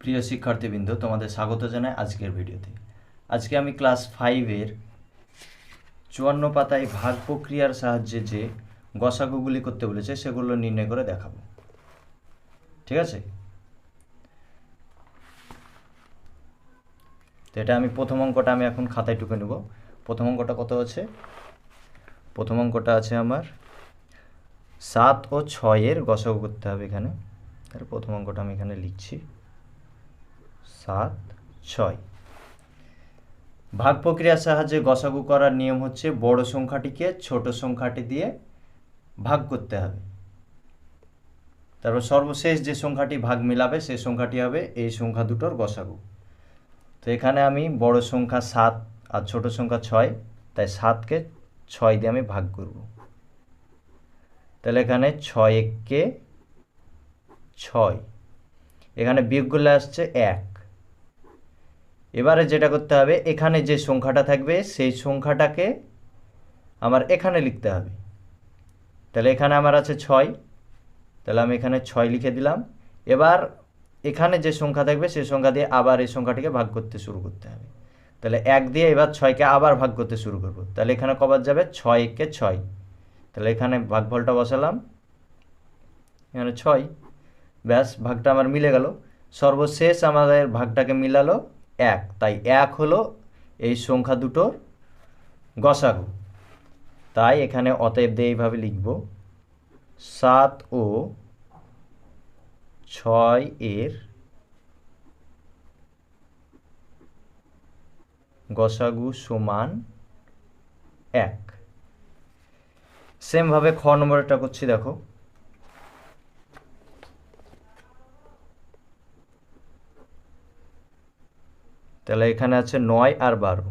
প্রিয় শিক্ষার্থীবৃন্দ, তোমাদের স্বাগত জানাই আজকের ভিডিওতে। আজকে আমি ক্লাস ফাইভের চুয়ান্ন পাতায় ভাগ প্রক্রিয়ার সাহায্যে যে গসাগুগুলি করতে বলেছে, সেগুলো নির্ণয় করে দেখাবো। ঠিক আছে? তো এটা আমি প্রথম অঙ্কটা আমি এখন খাতায় টুকে নেব। প্রথম অঙ্কটা কত আছে? প্রথম অঙ্কটা আছে আমার সাত ও ছয়ের গসাগু করতে হবে এখানে। তাহলে প্রথম অঙ্কটা আমি এখানে লিখছি। সাত, ছয়। ভাগ প্রক্রিয়ার সাহায্যে গসাগু করার নিয়ম হচ্ছে বড় সংখ্যাটিকে ছোট সংখ্যাটি দিয়ে ভাগ করতে হবে। তারপর সর্বশেষ যে সংখ্যাটি ভাগ মিলাবে সেই সংখ্যাটি হবে এই সংখ্যা দুটোর গসাগু। তো এখানে আমি বড় সংখ্যা সাত আর ছোট সংখ্যা ছয়, তাই সাতকে ছয় দিয়ে আমি ভাগ করব। তাহলে এখানে ছয় এককে ছয়। এখানে বিয়োগ করলে আসছে এক। এবারে যেটা করতে হবে, এখানে যে সংখ্যাটা থাকবে, সেই সংখ্যাটাকে আমার এখানে লিখতে হবে। তাহলে এখানে আমার আছে ছয়। তাহলে আমি এখানে ছয় লিখে দিলাম। এবার এখানে যে সংখ্যা থাকবে, সেই সংখ্যা দিয়ে আবার এই সংখ্যাটিকে ভাগ করতে শুরু করতে হবে। তাহলে এক দিয়ে এবার ছয়কে আবার ভাগ করতে শুরু করব। তাহলে এখানে কবার যাবে? ছয় একে ছয়। তাহলে এখানে ভাগফলটা বসালাম। এখানে ছয়। ব্যাস, ভাগটা আমার মিলে গেল। সর্বশেষ আমাদের ভাগটাকে মিলালো। এক। তাই এক হলো এই সংখ্যা দুটোর গসাগু। তাই এখানে অতএব দিয়ে এইভাবে লিখব। সাত ও ছয় এর গসাগু সমান এক। সেমভাবে খ নম্বরটা করছি, দেখো। তাহলে এখানে আছে নয় আর বারো।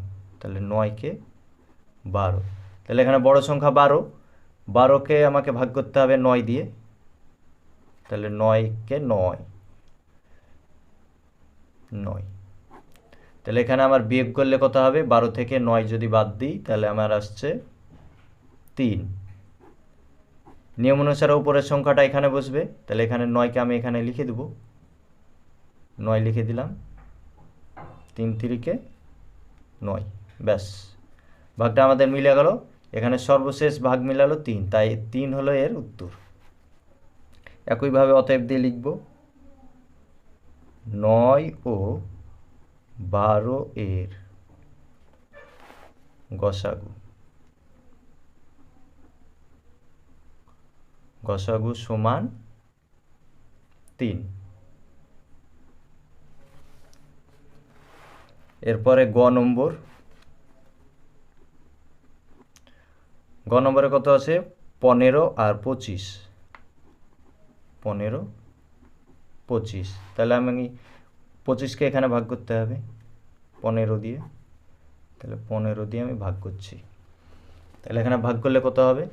তাহলে নয়কে বারো। তাহলে এখানে বড় সংখ্যা বারো। বারোকে আমাকে ভাগ করতে হবে নয় দিয়ে। তাহলে নয়কে নয়। নয়। তাহলে এখানে আমার বিয়োগ করলে কত হবে? বারো থেকে নয় যদি বাদ দিই, তাহলে আমার আসছে তিন। নিয়ম অনুসারে উপরের সংখ্যাটা এখানে বসবে। তাহলে এখানে নয়কে আমি এখানে লিখে দেবো। নয় লিখে দিলাম। তিন তিরিকে নয়। ব্যাস। ভাগটা আমাদের মিলে গেল। এখানে সর্বশেষ ভাগ মিলালো তিন, তাই তিন হলো এর উত্তর। একইভাবে অতএব দিয়ে লিখব। নয় ও বারো এর গসাগু। গসাগু সমান তিন। এরপরে গ নম্বর। গ নম্বরে কত আছে? পনেরো আর পঁচিশ। পনেরো, পঁচিশ। তাহলে আমি পঁচিশকে এখানে ভাগ করতে হবে। পনেরো দিয়ে। তাহলে পনেরো দিয়ে আমি ভাগ করছি। তাহলে এখানে ভাগ করলে কত হবে?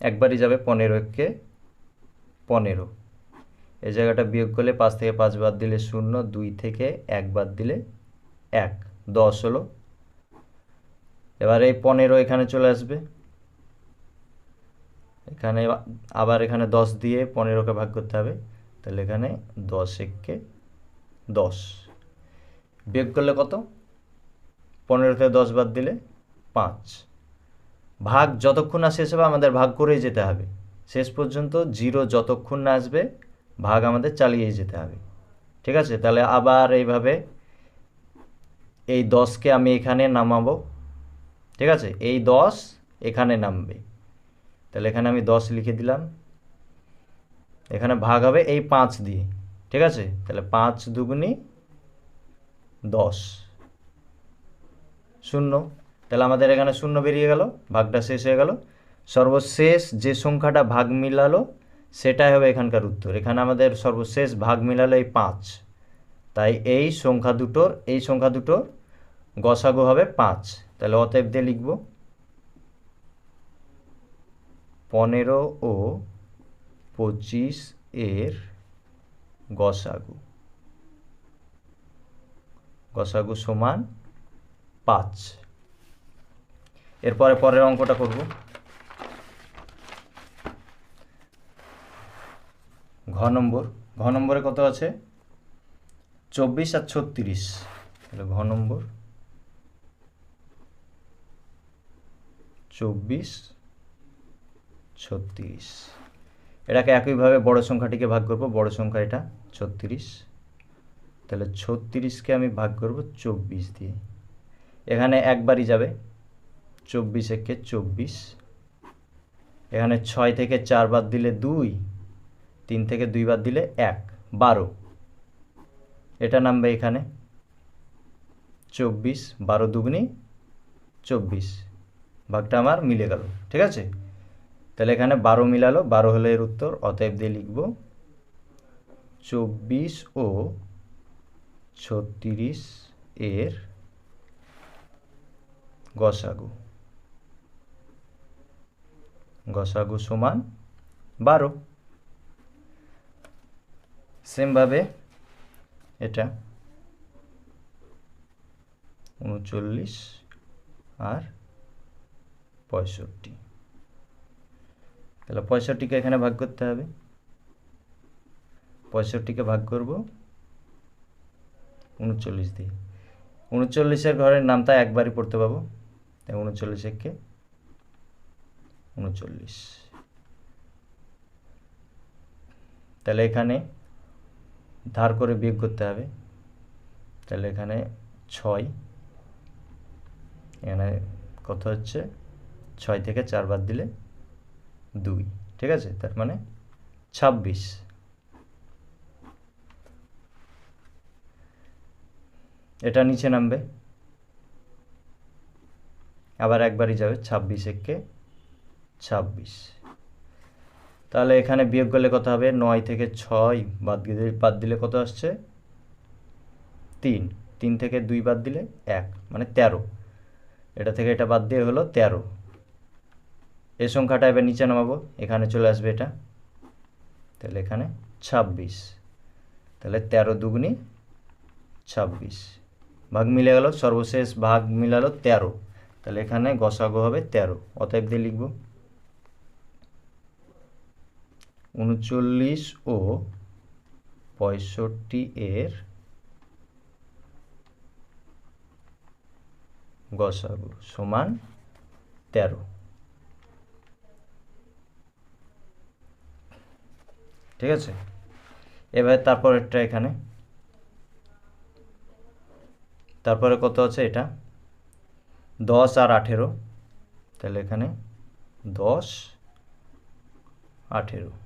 একবারই যাবে পনেরো এককে পনেরো। এই জায়গাটা বিয়োগ করলে পাঁচ থেকে পাঁচ বাদ দিলে শূন্য, দুই থেকে এক বাদ দিলে এক, দশ হলো। এবার এই পনেরো এখানে চলে আসবে। এখানে আবার এখানে দশ দিয়ে পনেরোকে ভাগ করতে হবে। তাহলে এখানে দশ এককে দশ। বিয়োগ করলে কত? পনেরো থেকে দশ বাদ দিলে পাঁচ। ভাগ যতক্ষণ না শেষ হবে, আমাদের ভাগ করেই যেতে হবে। শেষ পর্যন্ত জিরো যতক্ষণ না আসবে ভাগ আমাদের চালিয়েই যেতে হবে। ঠিক আছে? তাহলে আবার এইভাবে এই দশকে আমি এখানে নামাবো। ঠিক আছে? এই দশ এখানে নামবে। তাহলে এখানে আমি দশ লিখে দিলাম। এখানে ভাগ হবে এই পাঁচ দিয়ে। ঠিক আছে? তাহলে পাঁচ দুগুনি দশ। শূন্য। তাহলে আমাদের এখানে শূন্য বেরিয়ে গেল, ভাগটা শেষ হয়ে গেল। সর্বশেষ যে সংখ্যাটা ভাগ মিলালো সেটাই হবে এখানকার উত্তর। এখানে আমাদের সর্বশেষ ভাগ মিলালো এই পাঁচ। তাই এই সংখ্যা দুটোর, এই সংখ্যা দুটোর গসাগু হবে পাঁচ। তাহলে অতএব দিয়ে লিখব। পনেরো ও পঁচিশ এর গসাগু। গসাগু সমান পাঁচ। এরপরে পরের অঙ্কটা করব। ঘ নম্বর, ঘ নম্বরে কত আছে? চব্বিশ আর ছত্রিশ। তাহলে ঘ নম্বর। চব্বিশ, ছত্রিশ। এটাকে একইভাবে বড় সংখ্যাটিকে ভাগ করব। বড় সংখ্যা এটা ছত্রিশ। তাহলে ছত্রিশকে আমি ভাগ করব চব্বিশ দিয়ে। এখানে একবারই যাবে। চব্বিশ একে চব্বিশ। এখানে ছয় থেকে চার বাদ দিলে দুই। তিন থেকে দুই বাদ দিলে এক, বারো। এটা নামবে এখানে। চব্বিশ, বারো দুগুনি চব্বিশ। ভাগটা আমার মিলে গেল, ঠিক আছে? তাহলে এখানে বারো মিলালো, বারো হলো এর উত্তর, অতএব দিয়ে লিখব চব্বিশ ও ছত্রিশ এর গসাগু। গসাগু সমান বারো। সেমভাবে এটা উনচল্লিশ আর পঁয়ষট্টি। তাহলে পঁয়ষট্টিকে এখানে ভাগ করতে হবে। পঁয়ষট্টিকে ভাগ করব উনচল্লিশ দিয়ে। উনচল্লিশের ঘরের নামটা একবারই পড়তে পাবো। তাই উনচল্লিশ একে উনচল্লিশ। তাহলে এখানে ধার করে বিয়োগ করতে হবে। তাহলে এখানে ছয়, এখানে কত হচ্ছে? ছয় থেকে চার বাদ দিলে দুই, ঠিক আছে? তার মানে ছাব্বিশ। এটা নিচে নামবে। আবার একবারই যাবে, ছাব্বিশ একে ছাব্বিশ। তাহলে এখানে বিয়োগ করলে কত হবে? নয় থেকে ছয় বাদ দিলে বাদ দিলে কত আসছে? তিন। তিন থেকে দুই বাদ দিলে এক মানে তেরো। এটা থেকে এটা বাদ দিয়ে হলো তেরো। এ সংখ্যাটা এবার নিচে নামাবো। এখানে চলে আসবে এটা। তাহলে এখানে ছাব্বিশ। তাহলে তেরো দুগুনি ছাব্বিশ। ভাগ মিলে গেল সর্বশেষ ভাগ মিলালো তেরো। তাহলে এখানে গসাগো হবে তেরো। অতএব দিয়ে লিখব। উনচল্লিশ ও পঁয়ষট্টি এর গসাগু সমান তেরো। ঠিক আছে? এবার তারপরেরটা এখানে। তারপরে কত আছে এটা? দশ আর আঠেরো। তাহলে এখানে দশ, আঠেরো।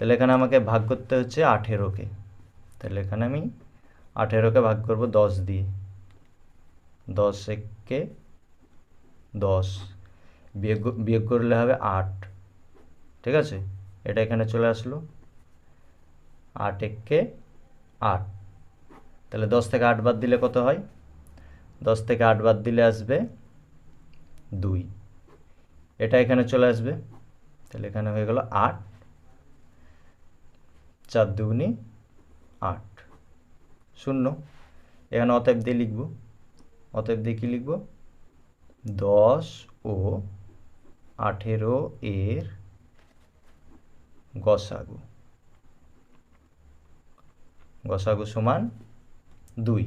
তাহলে এখানে আমাকে ভাগ করতে হচ্ছে আঠেরোকে তাহলে এখানে আমি আঠেরোকে ভাগ করব দশ দিয়ে। দশ একে দশ। বিয়োগ বিয়োগ করলে হবে আট। ঠিক আছে? এটা এখানে চলে আসলো। আট একে আট। তাহলে দশ থেকে আট বাদ দিলে কত হয়? দশ থেকে আট বাদ দিলে আসবে দুই। এটা এখানে চলে আসবে। তাহলে এখানে হয়ে গেল আট। চার দুগুনি আট। শূন্য। এখানে অতএব দিয়ে লিখব। অতএব দিয়ে কী লিখব? দশ ও আঠেরো এর গসাগু। গসাগু সমান দুই।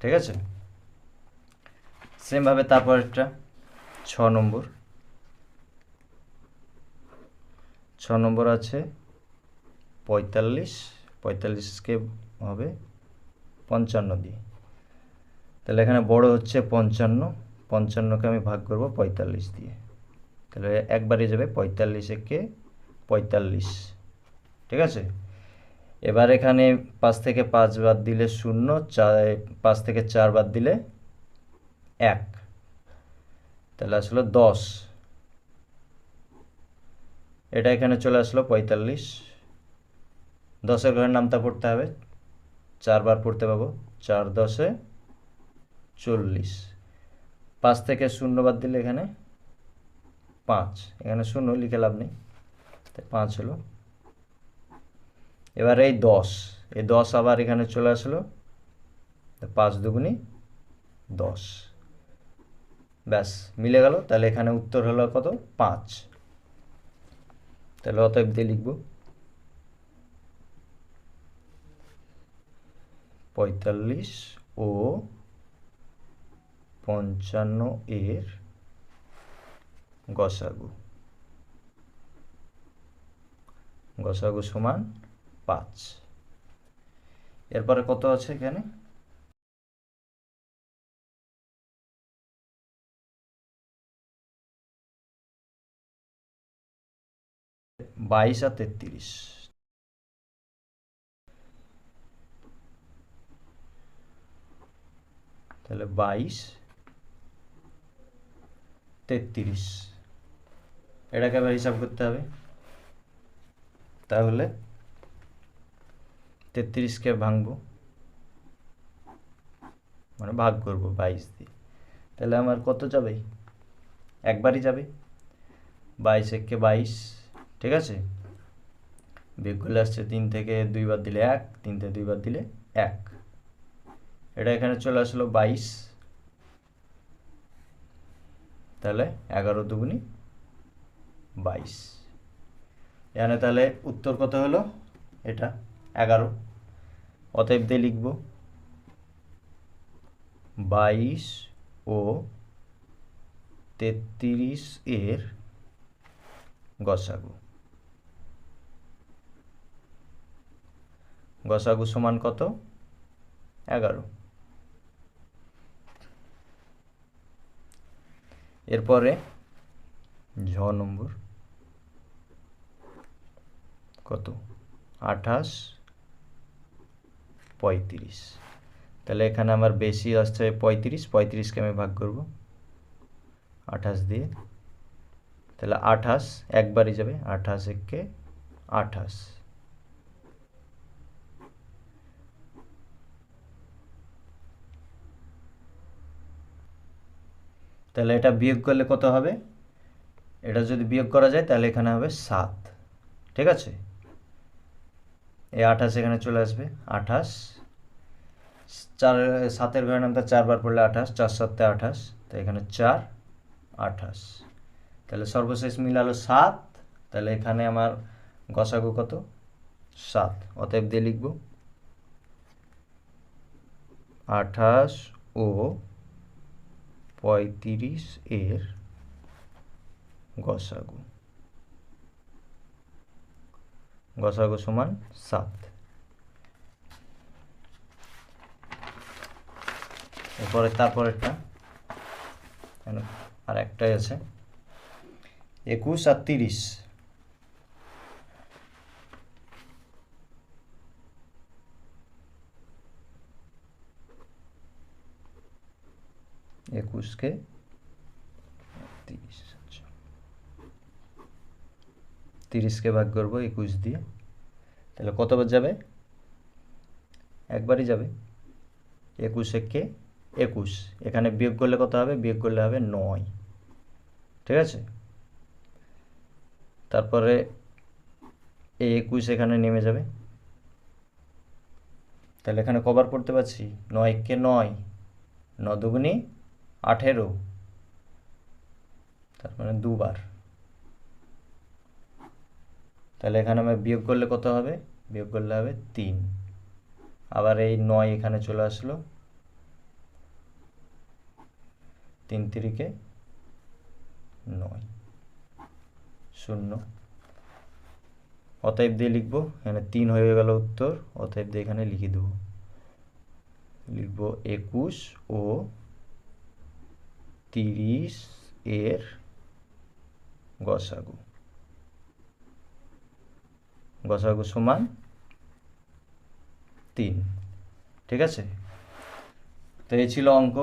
ঠিক আছে? সেমভাবে তারপরেরটা, ছ নম্বর। ছ নম্বর আছে পঁয়তাল্লিশ, পঁয়তাল্লিশকে হবে পঞ্চান্ন দিয়ে। তাহলে এখানে বড় হচ্ছে পঞ্চান্ন, পঞ্চান্নকে আমি ভাগ করব পঁয়তাল্লিশ দিয়ে। তাহলে একবারে যাবে পঁয়তাল্লিশ একে পঁয়তাল্লিশ, ঠিক আছে? এবার এখানে পাঁচ থেকে পাঁচ বাদ দিলে শূন্য, চার, পাঁচ থেকে চার বাদ দিলে এক। তাহলে আসলো দশ। এটা এখানে চলে আসলো পঁয়তাল্লিশ। দশের ঘরের নামটা পড়তে হবে। চারবার পড়তে পাবো। চার দশে চল্লিশ। পাঁচ থেকে শূন্য বাদ দিলে এখানে পাঁচ। এখানে শূন্য লিখে লাভ নেই। পাঁচ হলো। এবার এই দশ। এই দশ আবার এখানে চলে আসলো। পাঁচ দুগুনি দশ। ব্যাস, মিলে গেল। তাহলে এখানে উত্তর হলো কত? পাঁচ। তাহলে অতএব দিয়ে লিখব পঁয়তাল্লিশ ও পঞ্চান্ন এর গসাগু। গসাগু সমান পাঁচ। এরপরে কত আছে এখানে? বাইশ আর তেত্রিশ। তাহলে বাইশ, তেত্রিশ। এটাকে আবার হিসাব করতে হবে। তাহলে তেত্রিশকে ভাঙবো। মানে ভাগ করব বাইশ দিয়ে। তাহলে আমার কত যাবে? একবারই যাবে। বাইশ একে বাইশ ঠিক আছে? বিয়োগ করলে আসছে তিন থেকে দুইবার দিলে এক, তিন থেকে দুইবার দিলে এক। এটা এখানে চলে আসলো বাইশ। তাহলে এগারো দুগুনি বাইশ। এখানে তাহলে উত্তর কত হলো? এটা এগারো। অতএব দিয়ে লিখব বাইশ ও তেত্রিশ এর গসাগু। গসাগু সমান কত? এগারো। এরপরে ঝ নম্বর কত? আঠাশ পঁয়ত্রিশ। তাহলে এখানে আমার বেশি আসছে পঁয়ত্রিশ, পঁয়ত্রিশকে আমি ভাগ করব। আঠাশ দিয়ে। তাহলে আঠাশ একবারই যাবে, আঠাশ একে আঠাশ। তাহলে এটা বিয়োগ করলে কত হবে? এটা যদি বিয়োগ করা যায়, তাহলে এখানে হবে সাত। ঠিক আছে? এই আঠাশ এখানে চলে আসবে। আঠাশ। চার, সাতের ঘরের নামটা চারবার পড়লে আঠাশ, চার সাতটা আঠাশ, তো এখানে চার, আঠাশ। তাহলে সর্বশেষ মিলালো সাত, তাহলে এখানে আমার গসাগু কত? সাত। অতএব দিয়ে লিখব। আঠাশ ও পঁয়ত্রিশ এর গসাগু। গসাগু সমান সাত। এরপরে তারপরেরটা আর একটাই আছে। একুশ আর তিরিশ। একুশকে তিরিশ আচ্ছা। তিরিশকে ভাগ করব একুশ দিয়ে। তাহলে কতবার যাবে? একবারই যাবে। একুশ একে একুশ। এখানে বিয়োগ করলে কত হবে? বিয়োগ করলে হবে নয়। ঠিক আছে? তারপরে এই একুশ এখানে নেমে যাবে। তাহলে এখানে কবার পড়তে পারছি? নয় কে নয়। ন দুগুনি আঠেরো। তার মানে দুবার। তাহলে এখানে আমি বিয়োগ করলে কত হবে? বিয়োগ করলে হবে তিন। আবার এই নয় এখানে চলে আসলো। তিন তিরিকে নয়। শূন্য। অতএব দিয়ে লিখব, এখানে তিন হয়ে গেল উত্তর, অতএব দিয়ে এখানে লিখে দেবো। লিখব একুশ ও তিরিশ এর গসাগু। গসাগু সমান তিন। ঠিক আছে? তো এই ছিল অঙ্ক।